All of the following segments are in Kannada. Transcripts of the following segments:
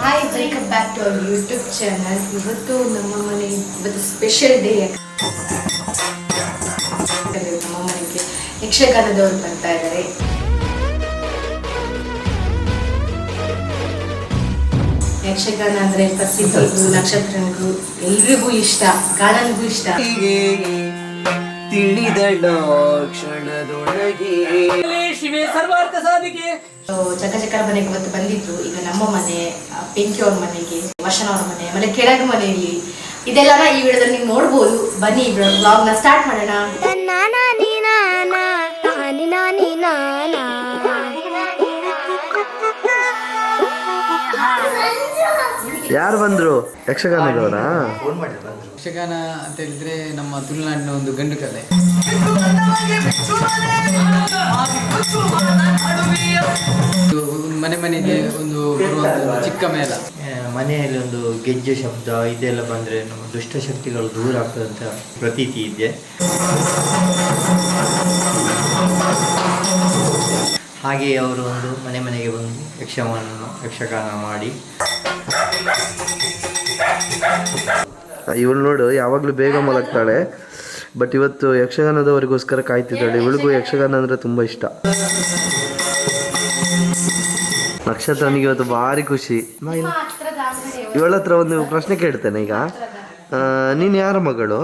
Hi welcome back to our YouTube channel ಇವತ್ತು ನಮ್ಮ ಮನೆ, ಇವತ್ತು ಸ್ಪೆಷಲ್ ಡೇ ನಮ್ಮ ಮನೆಗೆ ಯಕ್ಷಗಾನದವ್ರು ಬರ್ತಾ ಇದ್ದಾರೆ. ಯಕ್ಷಗಾನ ಅಂದ್ರೆ ಪ್ರಸಿದ್ಧರು ನಕ್ಷತ್ರಗಳು ಎಲ್ರಿಗೂ ಇಷ್ಟ ಗಾನನಿಗೂ ಇಷ್ಟ. ತಿಳಿದಳು ಕ್ಷಣದೊಳಗೆ. ಶಿವೆ ಸರ್ವಾರ್ಥ ಸಾಧಿಕೆ. ಮನೆಗೆ ಇವತ್ತು ಬಂದಿದ್ರು ಈಗ ನಮ್ಮ ಮನೆ ಪಿಂಕಿ ಅವ್ರ ಮನೆಗೆ ವರ್ಷನವ್ರ ಅವ್ರ ಮನೆ ಮನೆ ಕೆಳಗ ಮನೆಯಲ್ಲಿ ಇದೆಲ್ಲ ಈ ವಿಡಿಯೋದಲ್ಲಿ ನೀವು ನೋಡ್ಬೋದು. ಬನ್ನಿ ಬ್ಲಾಗ್ನ ಸ್ಟಾರ್ಟ್ ಮಾಡೋಣ. ಯಾರು ಬಂದ್ರು? ಯಕ್ಷಗಾನ ಯಕ್ಷಗಾನ ಅಂತ ಹೇಳಿದ್ರೆ ನಮ್ಮ ತುಳುನಾಡಿನ ಒಂದು ಗಂಡು ಕಲೆ ಮನೆ ಮನೆಗೆ ಒಂದು ಒಂದು ಚಿಕ್ಕ ಮೇಳ. ಮನೆಯಲ್ಲಿ ಒಂದು ಗೆಜ್ಜೆ ಶಬ್ದ ಇದೆಲ್ಲ ಬಂದರೆ ನಮ್ಮ ದುಷ್ಟಶಕ್ತಿಗಳು ದೂರ ಆಗ್ತದಂತ ಅಂತ ಪ್ರತೀತಿ ಇದೆ. ಹಾಗೆಯೇ ಅವರು ಒಂದು ಮನೆ ಮನೆಗೆ ಬಂದು ಯಕ್ಷಗಾನ ಯಕ್ಷಗಾನ ಮಾಡಿ. ಇವಳು ನೋಡು ಯಾವಾಗಲೂ ಬೇಗ ಮಲಗ್ತಾಳೆ ಬಟ್ ಇವತ್ತು ಯಕ್ಷಗಾನದವರಿಗೋಸ್ಕರ ಕಾಯ್ತಿದ್ದಾಳೆ. ಇವಳಿಗೂ ಯಕ್ಷಗಾನ ಅಂದರೆ ತುಂಬ ಇಷ್ಟ. ನಕ್ಷತ್ರನಿಗೆ ಇವತ್ತು ಭಾರಿ ಖುಷಿ. ಇವಳ ಹತ್ರ ಒಂದು ಪ್ರಶ್ನೆ ಕೇಳ್ತೇನೆ ಈಗ. ನೀನು ಯಾರ ಮಗಳು?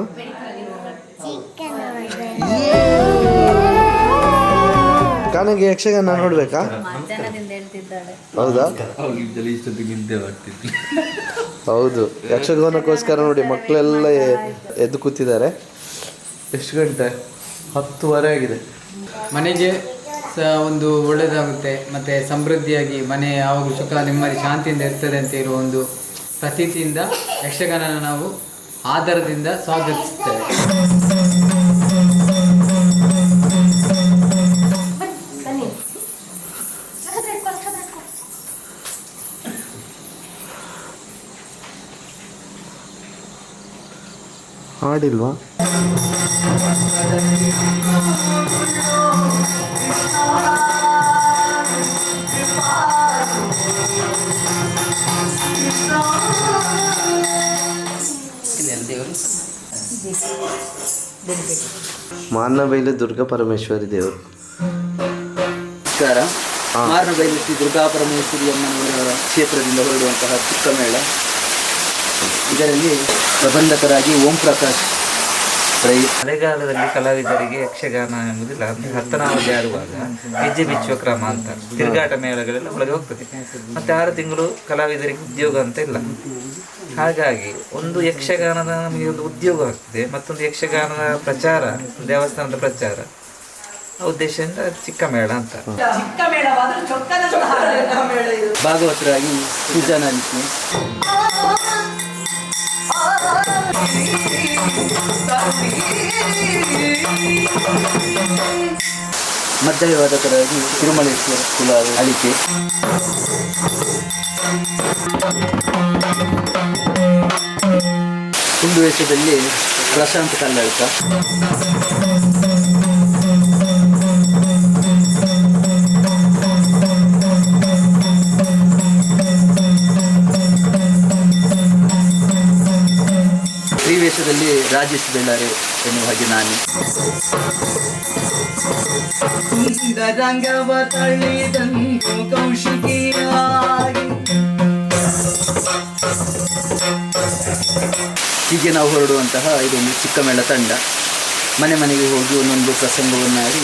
ಕಾನಾಗೆ ಯಕ್ಷಗಾನ ನೋಡ್ಬೇಕಾ? ಹೌದಾ? ಹೌದು. ಯಕ್ಷಗಾನಕ್ಕೋಸ್ಕರ ನೋಡಿ ಮಕ್ಕಳೆಲ್ಲ ಎದ್ದು ಕೂತಿದ್ದಾರೆ. ಎಷ್ಟು ಗಂಟೆ? ಹತ್ತುವರೆ ಆಗಿದೆ. ಮನೆಗೆ ಸಹ ಒಂದು ಒಳ್ಳೆಯದಾಗುತ್ತೆ ಮತ್ತೆ ಸಮೃದ್ಧಿಯಾಗಿ ಮನೆ ಯಾವಾಗಲೂ ಸುಖ ನೆಮ್ಮದಿ ಶಾಂತಿಯಿಂದ ಇರ್ತದೆ ಅಂತ ಇರುವ ಒಂದು ಪ್ರತೀತಿಯಿಂದ ಯಕ್ಷಗಾನನ ನಾವು ಆಧಾರದಿಂದ ಸ್ವಾಗತಿಸ್ತೇವೆ. ಹಾಡಿಲ್ವಾ? ಮಾನಬೈಲು ದುರ್ಗಾ ಪರಮೇಶ್ವರಿ ದೇವರು. ಮಾರನಬೈಲು ಶ್ರೀ ದುರ್ಗಾ ಪರಮೇಶ್ವರಿ ಅಮ್ಮನವರ ಕ್ಷೇತ್ರದಿಂದ ಹೊರಡುವಂತಹ ಚಿಕ್ಕ ಮೇಳ ಇದರಲ್ಲಿ ಪ್ರಬಂಧಕರಾಗಿ ಓಂ ಪ್ರಕಾಶ್ ರೈ ಮಳೆಗಾಲದಲ್ಲಿ ಕಲಾವಿದರಿಗೆ ಯಕ್ಷಗಾನ ಎಂಬುದಿಲ್ಲ ಅಂದರೆ ಹತ್ತನಾವಧಿ ಆಡುವಾಗ ಹೆಜ್ಜೆ ಬಿಚ್ಚುವ ಕ್ರಮ ಅಂತ. ತಿರುಗಾಟ ಮೇಳಗಳೆಲ್ಲ ಒಳಗೆ ಹೋಗ್ತದೆ. ಮತ್ತೆ ಆರು ತಿಂಗಳು ಕಲಾವಿದರಿಗೆ ಉದ್ಯೋಗ ಅಂತ ಇಲ್ಲ. ಹಾಗಾಗಿ ಒಂದು ಯಕ್ಷಗಾನದ ನಮಗೆ ಒಂದು ಉದ್ಯೋಗ ಆಗ್ತದೆ. ಮತ್ತೊಂದು ಯಕ್ಷಗಾನದ ಪ್ರಚಾರ ದೇವಸ್ಥಾನದ ಪ್ರಚಾರ ಉದ್ದೇಶದಿಂದ ಚಿಕ್ಕ ಮೇಳ ಅಂತ. ಭಾಗವತರಾಗಿ ಸುಜಾನ ವಾದಕರಾಗಿ ತಿರುಮಲೇಶ್ವರ ಕುಲ ಅಳಿಕೆ ಹುಂಡು ವೇಷದಲ್ಲಿ ಪ್ರಶಾಂತ್ ಕಲ್ಲಳ್ಕ ರಾಜೇಶ್ ಬೆಳ್ಳಾರೆ ಎನ್ನುವ ಹಾಗೆ ನಾನು. ರಂಗವ ತಳ್ಳಿದಂದು ಕೌಶಿಕಿಯಾಗಿ. ಹೀಗೆ ನಾವು ಹೊರಡುವಂತಹ ಇದೊಂದು ಚಿಕ್ಕ ಮೇಳ ತಂಡ. ಮನೆ ಮನೆಗೆ ಹೋಗಿ ಒಂದೊಂದು ಪ್ರಸಂಗವನ್ನಾಡಿ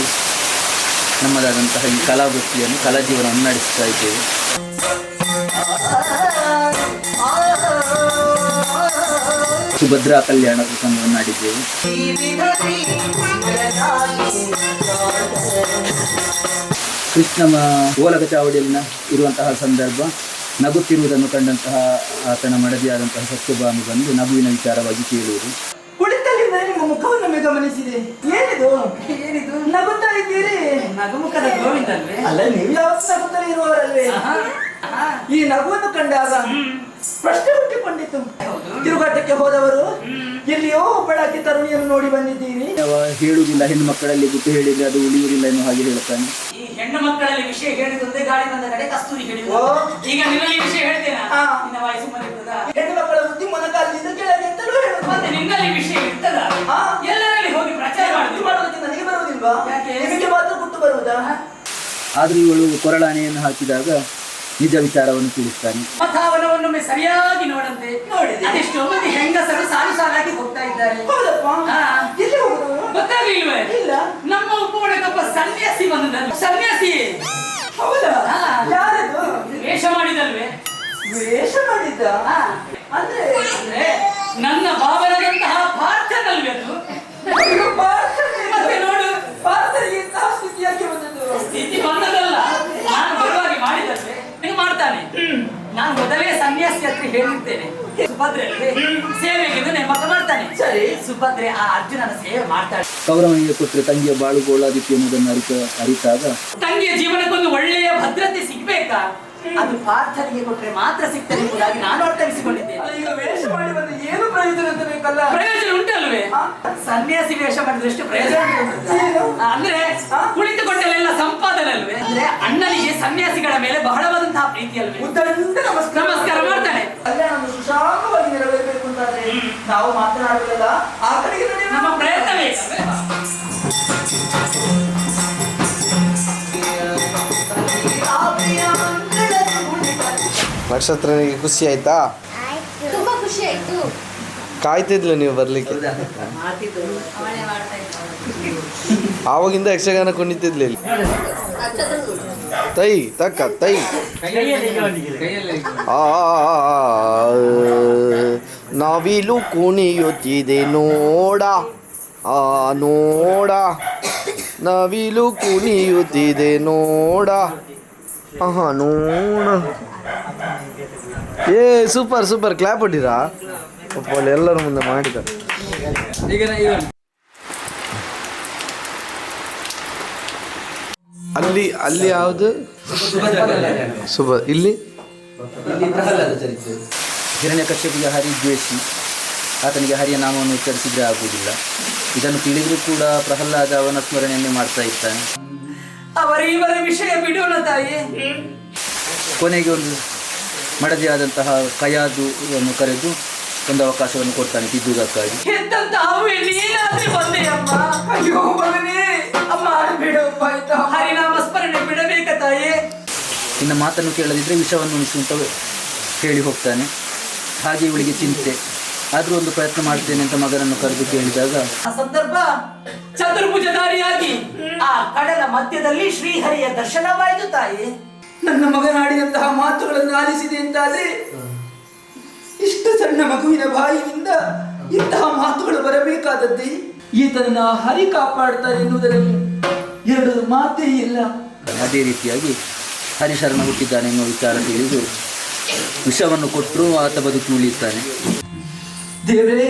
ನಮ್ಮದಾದಂತಹ ಈ ಕಲಾವೃತ್ತಿಯನ್ನು ಕಲಾ ಜೀವನವನ್ನು ನಡೆಸ್ತಾ ಇದ್ದೇವೆ. ಸುಭದ್ರಾ ಕಲ್ಯಾಣ ಪ್ರಸಂಗವನ್ನು ಆಡಿದ್ದೇವೆ ಕೃಷ್ಣ ಓಲಕ ಚಾವಡಿಯಲ್ಲಿನ ಇರುವಂತಹ ಸಂದರ್ಭ ನಗುತ್ತಿರುವುದನ್ನು ಕಂಡಂತಹ ಆತನ ಮಡದಿಯಾದಂತಹ ಸತ್ಯಭಾಮಿ ಬಂದು ನಗುವಿನ ವಿಚಾರವಾಗಿ ಕೇಳುವುದು. ಕುಳಿತಲ್ಲಿ ನಿಮ್ಮ ಮುಖವನ್ನು ಗಮನಿಸಿದೆ ಏನಿದು? ಏನಿದು? ನಗುತ್ತಾ ಇದ್ದೀರಿ? ನಗುಮುಖದ ಗೋವಿಂದಲ್ವೇ? ಅಲ್ಲ ನೀವು ಯಾವತ್ತು ನಗುತ್ತಲೇ ಇರುವವರಲ್ವೇ? ಈ ನಗುವನ್ನು ಕಂಡಾಗ ಪ್ರಶ್ನೆ ಹುಟ್ಟಿಕೊಂಡಿತ್ತು. ತಿರುಗಾಟಕ್ಕೆ ಹೋದವರು ಎಲ್ಲಿಯೋ ಒಬ್ಬಳಾಕಿ ತರುಣಿಯನ್ನು ನೋಡಿ ಬಂದಿದ್ದೀರಿ. ಯಾವ ಹೇಳುವುದಿಲ್ಲ ಹೆಣ್ಣು ಮಕ್ಕಳಲ್ಲಿ ಗುಟ್ಟು ಹೇಳಿದ್ರೆ ಅದು ಉಳಿಯುವುದಿಲ್ಲ ಎನ್ನುವ ಹಾಗೆ ಹೇಳುತ್ತಾನೆ. ಈ ಹೆಣ್ಣು ಮಕ್ಕಳಲ್ಲಿ ವಿಷಯ ಹೇಳಿದಂತೆ ಗಾಳಿ ಬಂದ ಕಡೆ ಕಸ್ತೂರಿ ಹೇಳಿದ. ಈಗ ನಿನ್ನಲ್ಲಿ ವಿಷಯ ಹೇಳ್ತೇನೆ? ನಿನ್ನ ವಾಯ್ಸು ಮನೆ ಇರ್ತದಾ? ಹೆಣ್ಣು ಮಕ್ಕಳ ಬುದ್ಧಿ ಮೊನಕಾಲಿನಿಂದ ಕೆಳಗೆ ಅಂತಲೂ ಹೇಳುದು ಮತ್ತೆ ನಿನ್ನಲ್ಲಿ ವಿಷಯ ಇರ್ತದ? ಎಲ್ಲರಲ್ಲಿ ಹೋಗಿ ಪ್ರಚಾರ ಮಾಡೋದಕ್ಕೆ ನನಗೆ ಬರುವುದಿಲ್ವಾ? ನಿಮಗೆ ಮಾತ್ರ ಗುಟ್ಟು ಬರುವುದಾ? ಆದ್ರೆ ಇವಳು ಕೊರಳಾನೆಯನ್ನು ಹಾಕಿದಾಗ ನಿಜ ವಿಚಾರವನ್ನು ತಿಳಿಸ್ತಾನೆ ಮತಾವನವನ್ನೊಮ್ಮೆ ಸರಿಯಾಗಿ ನೋಡಂತೆ. ನೋಡಿದೆ. ಅದೆಷ್ಟೋ ಮಂದಿ ಹೆಂಗಸರು ಸಾಲು ಸಾಲಾಗಿ ಹೋಗ್ತಾ ಇದ್ದಾರೆ. ಹೌದಪ್ಪ. ಹಾ. ಎಲ್ಲಿ ಹೋಗುದು ಗೊತ್ತಾಗ್ಲಿಲ್ವೇ? ಇಲ್ಲ. ನಮ್ಮ ಉಪವಣಕ್ಕೊಬ್ಬ ಸನ್ಯಾಸಿ ಬಂದದಲ್ಲ. ಸನ್ಯಾಸಿ. ಹೌದಾ? ಹಾ. ಯಾರದು? ವೇಷ ಮಾಡಿದಲ್ವೇ? ವೇಷ ಮಾಡಿದ್ದ? ಹಾ. ಅಂದ್ರೆ ಅಂದ್ರೆ ನನ್ನ ಭಾವನದಂತಹ ಪಾರ್ಥನಲ್ವೇ ಅದು ಅಯ್ಯೋ, ಪಾರ್ಥನೆ. ಮತ್ತೆ ನೋಡು ಪಾರ್ಥನಿಗೆ ಇಂತಹ ಸ್ಥಿತಿ ಯಾಕೆ ಬಂದದ್ದು ಸ್ಥಿತಿ ಬಂದದಲ್ಲ ನಾನು ಬರುವಾಗಿ ಮಾಡಿದಲ್ವೇ ನೀವು ಮಾಡ್ತಾನೆ ನಾನು ಮೊದಲೇ ಸನ್ಯಾಸಿ ಹತ್ರ ಹೇಳಿರ್ತೇನೆ. ಸುಭದ್ರೆ? ಸೇವೆಗೆ ನೇಮಕ ಮಾಡ್ತಾನೆ ಸರಿ. ಸುಭದ್ರೆ ಆ ಅರ್ಜುನನ ಸೇವೆ ಮಾಡ್ತಾಳೆ. ಕೌರವನಿಗೆ ಕೊಟ್ಟರೆ ತಂಗಿಯ ಬಾಳು ಗೋಳಾದಿತ್ಯ ಎನ್ನುವುದನ್ನು ಅರಿತ ಅರಿತಾಗ ತಂಗಿಯ ಜೀವನಕ್ಕೊಂದು ಒಳ್ಳೆಯ ಭದ್ರತೆ ಸಿಗ್ಬೇಕಾ? ಅದು ಪಾರ್ಥನಿಗೆ ಕೊಟ್ಟರೆ ಮಾತ್ರ ಸಿಗ್ತದೆ ಎಂಬುದಾಗಿ ನಾನು ಅರ್ಥೈಸಿಕೊಂಡಿದ್ದೇನೆ. ಅಲ್ಲ ಈಗ ವೇಷ ಮಾಡಿ ಬಂದು ಏನು ಪ್ರಯೋಜನ ಅಂತ ಬೇಕಲ್ಲ ಪ್ರಯೋಜನ ಉಂಟಲ್ವೇ ಹಾ. ಸನ್ಯಾಸಿ ವೇಷ ಮಾಡಿದಷ್ಟು ಎಷ್ಟು ಪ್ರಯೋಜನ? ಅಂದ್ರೆ ಕುಳಿತುಕೊಂಡಲ್ಲೆಲ್ಲ ಸಂಪಾದನೆ ಅಲ್ವೇ ಅಂದ್ರೆ ಅಣ್ಣನಿಗೆ ಸನ್ಯಾಸಿಗಳ ಮೇಲೆ ಬಹಳವಾದಂತಹ ಪ್ರೀತಿ ಅಲ್ವೇ? ನಮಸ್ಕಾರ ನಮಸ್ಕಾರ ಮಾಡ್ತಾನೆ. ಸುಶಾಂತವಾಗಿ ನೆರವೇರಬೇಕು ಅಂತಾದ್ರೆ ನಾವು ಮಾತನಾಡಲಿಲ್ಲ ಆ ಕಡೆಗೆ ನಮ್ಮ ಪ್ರಯತ್ನವೇ. ನಕ್ಷತ್ರನಿಗೆ ಖುಷಿ ಆಯ್ತಾ. ತುಂಬಾ ಖುಷಿ ಆಯ್ತು. ಕಾಯ್ತಿದ್ಲು ನೀವು ಬರ್ಲಿಕ್ಕೆ? ಆವಾಗಿಂದ ಯಕ್ಷಗಾನ ಕುಣಿತಿದ್ಲಿ ತೈ ತಕ್ಕ ತೈ. ಆ ನವಿಲು ಕುಣಿಯುತ್ತಿದೆ ನೋಡ. ಆ ನೋಡ. ನವಿಲು ಕುಣಿಯುತ್ತಿದೆ ನೋಡ. ಆಹಾ ನೋಡ. ಏ ಸೂಪರ್ ಸೂಪರ್. ಕ್ಲಾಪ್ ಹೊಟ್ಟಿರಾ ಒಳ್ಳೆ ಎಲ್ಲರ ಮುಂದೆ ಮಾಡಿದ್ದಾರೆ. ಅಲ್ಲಿ ಅಲ್ಲಿ ಯಾವುದು? ಶುಭ ಇಲ್ಲಿ? ಹಿರಣ್ಯಕಶ್ಯಪಿಗೆ ಹರಿ ದ್ವೇಷಿ. ಆತನಿಗೆ ಹರಿಯ ನಾಮವನ್ನು ಉಚ್ಚರಿಸಿದ್ರೆ ಆಗುವುದಿಲ್ಲ. ಇದನ್ನು ತಿಳಿದರೂ ಕೂಡ ಪ್ರಹ್ಲಾದ ಅವನ ಸ್ಮರಣೆಯನ್ನೇ ಮಾಡ್ತಾ ಇರ್ತಾನೆ. ವಿಷಯ ಬಿಡೋಣ ತಾಯಿ. ಕೊನೆಗೆ ಒಂದು ಮಡದಿಯಾದಂತಹ ಕಯಾದು ಅನ್ನು ಕರೆದು ಒಂದು ಅವಕಾಶವನ್ನು ಕೊಡ್ತಾನೆ ತಿದ್ದುವುದಕ್ಕಾಗಿ ನಿನ್ನ ಅವೆ ನೀನಾದ್ರೆ ಬಂದೆ ಅಮ್ಮ. ಅಯ್ಯೋ ಮಗನೇ ಅಮ್ಮ ಬಿಡಪ್ಪ ಆಯ್ತಾ? ಹರಿನಾಮ ಸ್ಮರಣೆ ಬಿಡಬೇಕ ತಾಯಿ? ಇನ್ನು ಮಾತನ್ನು ಕೇಳದಿದ್ದರೆ ವಿಷವನ್ನು ಉಣಿಸುವಂತ ಕೇಳಿ ಹೇಳಿ ಹೋಗ್ತಾನೆ. ಹಾಗೆ ಇವಳಿಗೆ ಚಿಂತೆ. ಆದರೂ ಒಂದು ಪ್ರಯತ್ನ ಮಾಡ್ತೇನೆ ಅಂತ ಮಗನನ್ನು ಕರೆದು ಕೇಳಿದಾಗ ಆ ಸಂದರ್ಭ ಚತುರ್ಭುಜಧಾರಿಯಾಗಿ ಆ ಕಡಲ ಮಧ್ಯದಲ್ಲಿ ಶ್ರೀಹರಿಯ ದರ್ಶನವಾಯಿತು ತಾಯಿ. ನನ್ನ ಮಗನಾಡಿದಂತಹ ಮಾತುಗಳನ್ನು ಆಲಿಸಿದೆ ಅಂತಾದ್ರೆ ಇಷ್ಟು ಸಣ್ಣ ಮಗುವಿನ ಬಾಯಿಯಿಂದ ಇಂತಹ ಮಾತುಗಳು ಬರಬೇಕಾದದ್ದೇ ಈತನನ್ನ ಹರಿ ಕಾಪಾಡ್ತಾರೆ ಎನ್ನುವುದರಲ್ಲಿ ಎರಡು ಮಾತೇ ಇಲ್ಲ. ಅದೇ ರೀತಿಯಾಗಿ ಹರಿಶರಣ ಹುಟ್ಟಿದ್ದಾನೆ ಎನ್ನುವ ವಿಚಾರ ತಿಳಿದು ವಿಷವನ್ನು ಕೊಟ್ಟರೂ ಆತ ಬದುಕಿ ಉಳಿಯುತ್ತಾನೆ ದೇವರೇ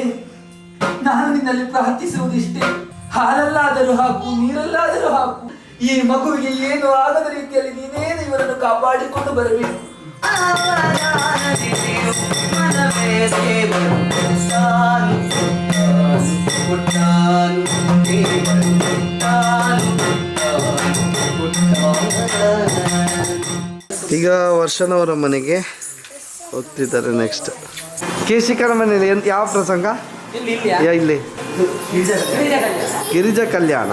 ನಾನು ನಿನ್ನಲ್ಲಿ ಪ್ರಾರ್ಥಿಸುವುದಿಷ್ಟೇ. ಹಾಲಲ್ಲಾದರೂ ಹಾಕು ನೀರಲ್ಲಾದರೂ ಹಾಕು. ಈ ಮಗುವಿಗೆ ಏನು ಆಗದ ರೀತಿಯಲ್ಲಿ ನೀನೇನು ಇವರನ್ನು ಕಾಪಾಡಿಕೊಂಡು ಬರಬೇಕು? ಈಗ ವರ್ಷನವರ ಮನೆಗೆ ಹೋಗ್ತಿದ್ದಾರೆ ನೆಕ್ಸ್ಟ್ ಕೇಶಿಕರ ಮನೆಯಲ್ಲಿ ಎಂತ ಯಾವ ಪ್ರಸಂಗ? ಯಾ ಇಲ್ಲಿ? ಗಿರಿಜಾ ಕಲ್ಯಾಣ.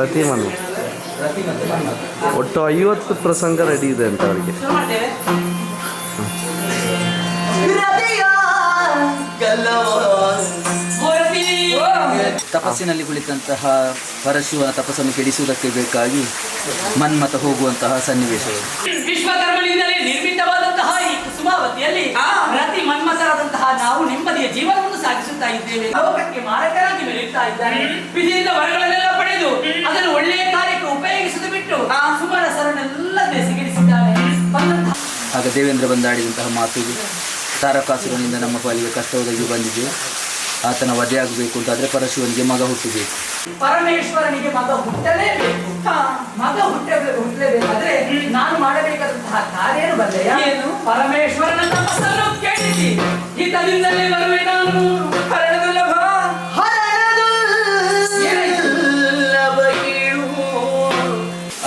ರತಿಮನ್ ಒಟ್ಟು ಐವತ್ತು ಪ್ರಸಂಗ ರೆಡಿ ಇದೆ ಅಂತ ಅವರಿಗೆ. ತಪಸ್ಸಿನಲ್ಲಿ ಕುಳಿತಂತಹ ಪರಶಿವನ ತಪಸ್ಸನ್ನು ಕೆಡಿಸುವುದಕ್ಕೆ ಬೇಕಾಗಿ ಮನ್ಮತ ಹೋಗುವಂತಹ ಸನ್ನಿವೇಶ. ವಿಶ್ವಕರ್ಮನಿಂದಲೇ ನಿರ್ಮಿತವಾದಂತಹ ಈ ಕುಸುಮಾವತಿಯಲ್ಲಿ ಪ್ರತಿ ಮನ್ಮಥರಾದಂತಹ ನಾವು ನೆಮ್ಮದಿಯ ಜೀವನವನ್ನು ಸಾಗಿಸುತ್ತಾ ಇದ್ದೇವೆ. ಲೋಕಕ್ಕೆ ಮಾರಕರಾಗಿ ಬೆಳೆಯುತ್ತಾ ಇದ್ದಾನೆ ವಿಧಿಯಿಂದ ವರಗಳನ್ನೆಲ್ಲ ಪಡೆದು ಅದನ್ನು ಒಳ್ಳೆಯ ಕಾರ್ಯಕ್ಕೆ ಉಪಯೋಗಿಸುವುದು ಬಿಟ್ಟು ಸುಮರಸರನ್ನೆಲ್ಲ ದೆಸೆಗಿಡಿಸಿದ್ದಾನೆ ಬಂದಂತಹ ಆಗ ದೇವೇಂದ್ರ ಬಂದಾಡಿದಂತಹ ಮಾತು ತಾರಕಾಸುರನಿಂದ ನಮ್ಮ ಪಾಲಿಗೆ ಕಷ್ಟ ಒದಗಿ ಬಂದಿದೆ. ಆತನ ವಧೆಯಾಗಬೇಕು ಅಂತಾದರೆ ಪರಶುವನಿಗೆ ಮಗ ಹುಟ್ಟಬೇಕು. ಪರಮೇಶ್ವರನಿಗೆ ಮಗ ಹುಟ್ಟಲೇಬೇಕು. ಮಗ ಹುಟ್ಟಬೇಕು ಹುಟ್ಟಲೇಬೇಕಾದ್ರೆ ನಾನು ಮಾಡಬೇಕಾದಂತಹ ಕಾರ್ಯನು ಬಲ್ಲೆಯ? ಪರಮೇಶ್ವರನ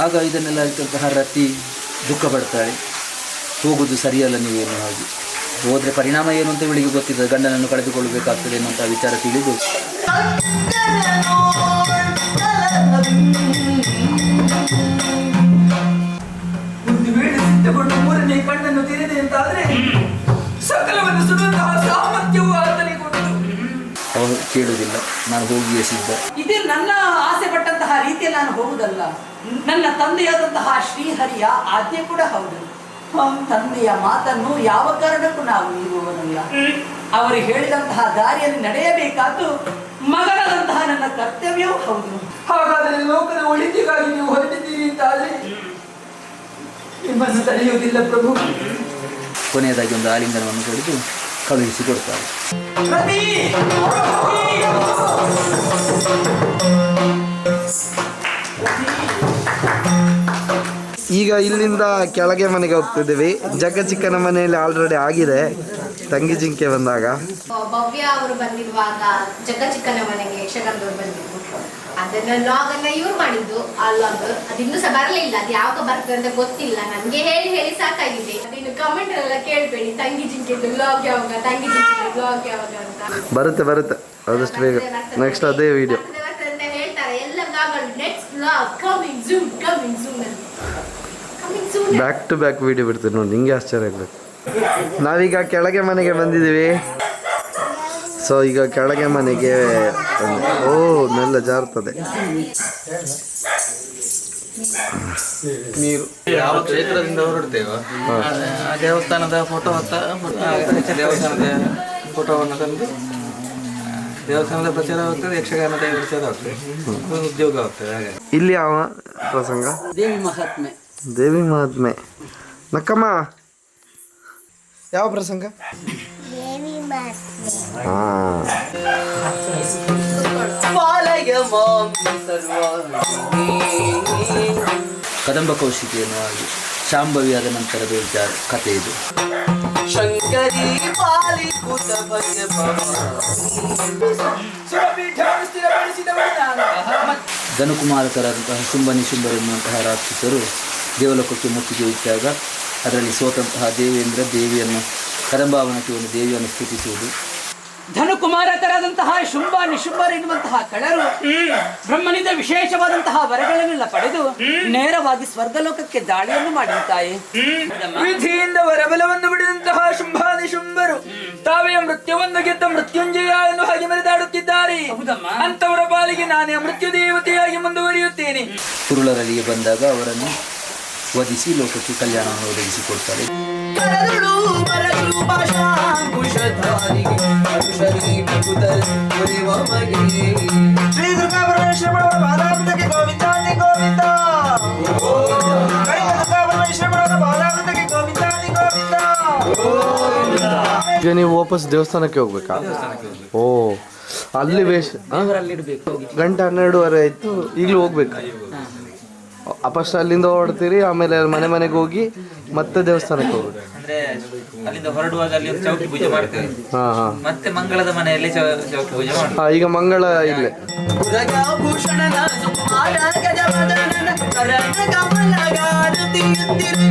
ಆಗ ಇದನ್ನೆಲ್ಲ ಆಯ್ತಂತಹ ರತಿ ದುಃಖ ಪಡ್ತಾಳೆ. ಹೋಗುದು ಸರಿಯಲ್ಲ ನೀವೇನು ಹಾಗೆ. ಹೋದರೆ ಪರಿಣಾಮ ಏನು ಅಂತ ಇವಳಿಗೆ ಗೊತ್ತಿದೆ. ಗಂಡನನ್ನು ಕಳೆದುಕೊಳ್ಳಬೇಕಾಗ್ತದೆ ಅನ್ನುವಂಥ ವಿಚಾರ ತಿಳಿದು. ಒಂದು ವೇಳೆ ಸಿದ್ಧಗೊಂಡು ಮೂರನೇ ಕಣ್ಣನ್ನು ತೆರೆದೆ ಅಂತಾದ್ರೆ ಸಕಲವನ್ನು ಸುಡುವಂತಹ ಸಾಮರ್ಥ್ಯವು ಆತನಿಗೆ ಉಂಟು ಅವನು ಕೇಳುವುದಿಲ್ಲ. ನಾನು ಹೋಗಿಯೇ ಸಿದ್ಧ. ಇದು ನನ್ನ ಆಸೆ ಪಟ್ಟಂತಹ ರೀತಿಯಲ್ಲಿ ನಾನು ಹೋಗುದಲ್ಲ ನನ್ನ ತಂದೆಯಾದಂತಹ ಶ್ರೀಹರಿಯ ಆಜ್ಞೆ ಕೂಡ ಹೌದು. ತಂದೆಯ ಮಾತನ್ನು ಯಾವ ಕಾರಣಕ್ಕೂ ನಾವು ಮೀರುವವನಲ್ಲ ಅವರು ಹೇಳಿದಂತಹ ದಾರಿಯಲ್ಲಿ ನಡೆಯಬೇಕಾದ್ದು ಮಗನಾದಂತಹ ನನ್ನ ಕರ್ತವ್ಯವೂ ಹೌದು. ಹಾಗಾದರೆ ಲೋಕದ ಒಳಿತಿಗಾಗಿ ನೀವು ಹೊರಟಿದ್ದೀರಿ ಅಂತಾದ್ರೆ ನಿಮ್ಮನ್ನು ತಡೆಯುವುದಿಲ್ಲ ಪ್ರಭು. ಕೊನೆಯದಾಗಿ ಒಂದು ಆಲಿಂಗನವನ್ನು ಕೊಡಿದು ಕಳುಹಿಸಿ ಈಗ ಇಲ್ಲಿಂದ ಕೆಳಗೆ ಮನೆಗೆ ಹೋಗ್ತಿದ್ದೀವಿ. ಜಗ್ಗ ಚಿಕ್ಕನ ಮನೆಯಲ್ಲಿ ಆಲ್ರೆಡಿ ಆಗಿದೆ. ತಂಗಿ ಜಿಂಕೆ ಬಂದಾಗ. ಭವ್ಯ ಅವರು ಬಂದಿರುವಾಗ ಜಗ್ಗ ಚಿಕ್ಕನ ಮನೆಗೆ ಯಕ್ಷಗಾನದವ್ರು ಬಂದಿದ್ರು. ಅದನ್ನ ಲಾಗ್ ಅನ್ನ ಇವ್ರು ಮಾಡಿದ್ದು. ಆ ಲಾಗ್ ಅದು ಇನ್ನೂ ಸಹ ಬರಲಿಲ್ಲ. ಅದು ಯಾವಾಗ ಬರ್ತದೆ ಅಂತ ಗೊತ್ತಿಲ್ಲ. ನನ್ಗೆ ಹೇಳಿ ಹೇಳಿ ಸಾಕಾಗಿದೆ. ಅದಿನ್ನು ಕಮೆಂಟ್ ಎಲ್ಲ ಕೇಳ್ಬೇಡಿ. ತಂಗಿ ಜಿಂಕೆದು ಲಾಗ್ ಯಾವಾಗ ತಂಗಿ ಜಿಂಕೆದು ಲಾಗ್ ಯಾವಾಗ ಅಂತ. ಬರುತ್ತೆ ಬರುತ್ತೆ. ಆದಷ್ಟು ಬೇಗ. ನೆಕ್ಸ್ಟ್ ಅದೇ ವಿಡಿಯೋ ಅಂತ ಹೇಳ್ತಾರೆ. ಎಲ್ಲ ಲಾಗಲ್ಲಿ next log coming zoom coming zoom ಅಂತ ಬ್ಯಾಕ್ ಟು ಬ್ಯಾಕ್ ವಿಡಿಯೋ ಬಿಡ್ತೀವಿ ನೋಡಿ ನಿಂಗೆ ಆಶ್ಚರ್ಯ ಆಗಬೇಕು. ನಾವೀಗ ಕೆಳಗೆ ಮನೆಗೆ ಬಂದಿದ್ದೀವಿ. ಸೊ ಈಗ ಕೆಳಗೆ ಮನೆಗೆ. ಓ ನೆಲ್ಲ ಜಾರ್ತದೆ. ನೀರು. ಯಾವ ಕ್ಷೇತ್ರದಿಂದ ಹೊರಡ್ತೇವೋ? ಆ ದೇವಸ್ಥಾನದ ಫೋಟೋ ಅಂತ ದೇವಸ್ಥಾನದ ಫೋಟೋವನ್ನು ತಂದು ದೇವಸ್ಥಾನದ ಪ್ರಚಾರ ಆಗ್ತದೆ ಯಕ್ಷಗಾನದ ಪ್ರಚಾರ ಆಗ್ತದೆ. ಉದ್ಯೋಗ ಆಗ್ತದೆ ಹಾಗೆ ಇಲ್ಲಿ ಯಾವ ಪ್ರಸಂಗ? ದೇವಿ ಮಹಾತ್ಮೆ. ದೇವಿ ಮಹಾತ್ಮೆ. ನಕ್ಕಮ್ಮ. ಯಾವ ಪ್ರಸಂಗ? ಕದಂಬ ಕೌಶಿಕೆಯನ್ನು ಆಗಿ ಶಾಂಭವಿಯಾದ ನಂತರ ವಿಚಾರ ಕಥೆ ಇದು. ಶಂಕರಿ ಸ್ಥಿರಪಡಿಸಿದವನು ನಾನು. ಧನುಕುಮಾರಕರಾದಂತಹ ಶುಂಭ ನಿಶುಂಭರೆನ್ನುವಂತಹ ರಾಕ್ಷಸರು ದೇವಲೋಕಕ್ಕೆ ಮುತ್ತಿಗೆ ಇಟ್ಟಾಗ ಅದರಲ್ಲಿ ಸೋತಂತಹ ದೇವೇಂದ್ರ ದೇವಿಯನ್ನು ಕದಂಬಾವನಕ್ಕೆ ಒಂದು ದೇವಿಯನ್ನು ಸ್ತುತಿಸುವುದು. ಧನುಕುಮಾರಕರಾದಂತಹ ಶುಂಭ ನಿಶುಂಭರ ಎನ್ನುವಂತಹ ಕಳರು ಬ್ರಹ್ಮನಿಂದ ವಿಶೇಷವಾದಂತಹ ವರಗಳನ್ನೆಲ್ಲ ಪಡೆದು ನೇರವಾಗಿ ಸ್ವರ್ಗಲೋಕಕ್ಕೆ ದಾಳಿಯನ್ನು ಮಾಡಿರುತ್ತಾಯಿ ವಿಧಿಯಿಂದ ವರಬಲವನ್ನು ಬಿಡಿದಂತಹ ಶುಂಭ ನಿಶುಂಭರು ತಾವೇ ಮೃತ್ಯುವನ್ನು ಗೆದ್ದ ಮೃತ್ಯುಂಜಯ ಎಂದು ಹಾಗೆ ಮರೆದಾಡುತ್ತಿದ್ದಾರೆ. ಹೌದಮ್ಮ. ಅಂತವರ ಪಾಲಿಗೆ ನಾನೇ ಮೃತ್ಯು ದೇವತೆಯಾಗಿ ಮುಂದುವರಿಯುತ್ತೇನೆ. ಕುರುಳರಲ್ಲಿಗೆ ಬಂದಾಗ ಅವರನ್ನು ವಧಿಸಿ ಲೋಕಕ್ಕೆ ಕಲ್ಯಾಣವನ್ನು ಒದಗಿಸಿಕೊಡ್ತಾರೆ ಶ್ರೀ ದುರ್ಗಾ ಗೋವಿಂದಾನಿ ಗೋವಿಂದ ಗೋವಿಂದಾನಿ ಗೋವಿಂದ ಈಗ ನೀವು ವಾಪಸ್ ದೇವಸ್ಥಾನಕ್ಕೆ ಹೋಗ್ಬೇಕಾ ಓ ಅಲ್ಲಿ ವೇಷ? ಗಂಟೆ ಹನ್ನೆರಡುವರೆ ಆಯ್ತು ಈಗಲೂ ಹೋಗ್ಬೇಕು ಫಸ್ಟ್ ಅಲ್ಲಿಂದ ಹೊರಡ್ತೀರಿ ಆಮೇಲೆ ಮನೆ ಮನೆಗೆ ಹೋಗಿ ಮತ್ತೆ ದೇವಸ್ಥಾನಕ್ಕೆ ಹೋಗುದು ಅಂದ್ರೆ ಅಲ್ಲಿಂದ ಹೊರಡುವಾಗ ಅಲ್ಲಿ ಒಂದು ಚೌಕಿ ಪೂಜೆ ಮಾಡ್ತೇವೆ. ಹಾ ಹಾ. ಮತ್ತೆ ಮಂಗಳದ ಮನೆಯಲ್ಲಿ ಚೌ- ಚೌಕಿ ಪೂಜೆ ಮಾಡ್ತೇವೆ. ಹಾ ಈಗ ಮಂಗಳ ಇಲ್ಲೇ. ಭೂಷಣನ ಸುಕುಮಾರ ಗಜವದನನ ಕರಣ ಕಮಲಗಾರುತಿಯುತ್ತಿರಿ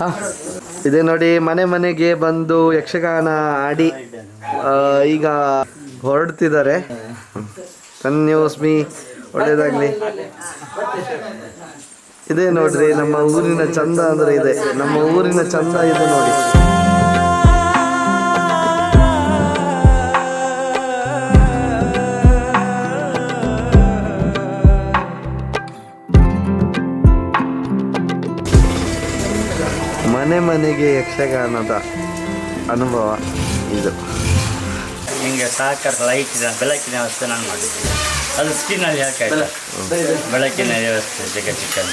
ಹಾ. ಇದೆ ನೋಡಿ ಮನೆ ಮನೆಗೆ ಬಂದು ಯಕ್ಷಗಾನ ಆಡಿ ಈಗ ಹೊರಡ್ತಿದ್ದಾರೆ. ಕನ್ಯೋಸ್ಮಿ ಮೀ. ಒಳ್ಳೇದಾಗ್ಲಿ. ಇದೇ ನೋಡ್ರಿ ನಮ್ಮ ಊರಿನ ಚಂದ ಅಂದ್ರೆ ಇದೆ. ನಮ್ಮ ಊರಿನ ಚಂದ ಇದೆ ನೋಡಿ. ಮನೆ ಮನೆಗೆ ಯಕ್ಷಗಾನದ ಅನುಭವ ಇದು. ನಿಮಗೆ ಸಾಕಷ್ಟು ಲೈಟ್ ಬೆಳಕಿನ ವ್ಯವಸ್ಥೆ ನಾನು ಮಾಡಿದ್ದೀನಿ. ಅದು ಸ್ಕ್ರೀನಲ್ಲಿ ಹಾಕಿ ಬೆಳಕಿನ ವ್ಯವಸ್ಥೆ ಚಿಕ್ಕ ಚಿಕ್ಕನ್